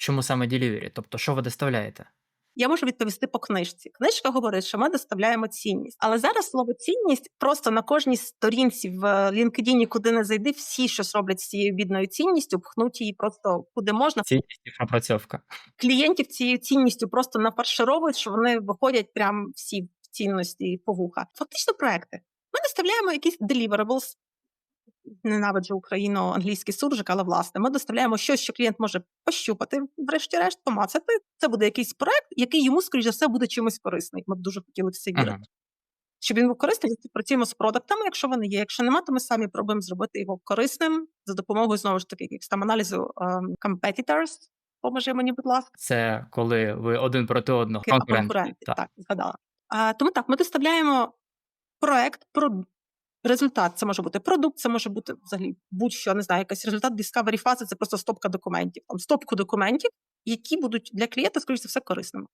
чому саме delivery? Тобто, що ви доставляєте? Я можу відповісти по книжці. Книжка говорить, що ми доставляємо цінність. Але зараз слово цінність просто на кожній сторінці в LinkedIn, куди не зайди, всі щось роблять з цією бідною цінністю, пхнуть її просто куди можна. Цінність і пропрацьовка. Клієнтів цією цінністю просто нафаршировують, що вони виходять прям всі в цінності по вуха. Фактично проекти. Ми доставляємо якісь deliverables, ненавиджу Україну, англійський суржик, але власне ми доставляємо щось, що клієнт може пощупати, врешті-решт, помацати. Це буде якийсь проект, який йому, скоріш за все, буде чимось корисний. Ми б дуже хотіли в це вірити. Ага. Щоб він був корисний, ми працюємо з продуктами, якщо вони є. Якщо нема, то ми самі пробуємо зробити його корисним за допомогою знову ж таки якихось там аналізу ем, competitors. Поможи мені, будь ласка. Це коли ви один проти одного. Конкуренти. Так. так, згадала. А, тому так, ми доставляємо проект, про результат. Це може бути продукт, це може бути взагалі будь-що, не знаю, якась результат discovery фази, це просто стопка документів. Там стопку документів, які будуть для клієнта, скоріш за все, корисними.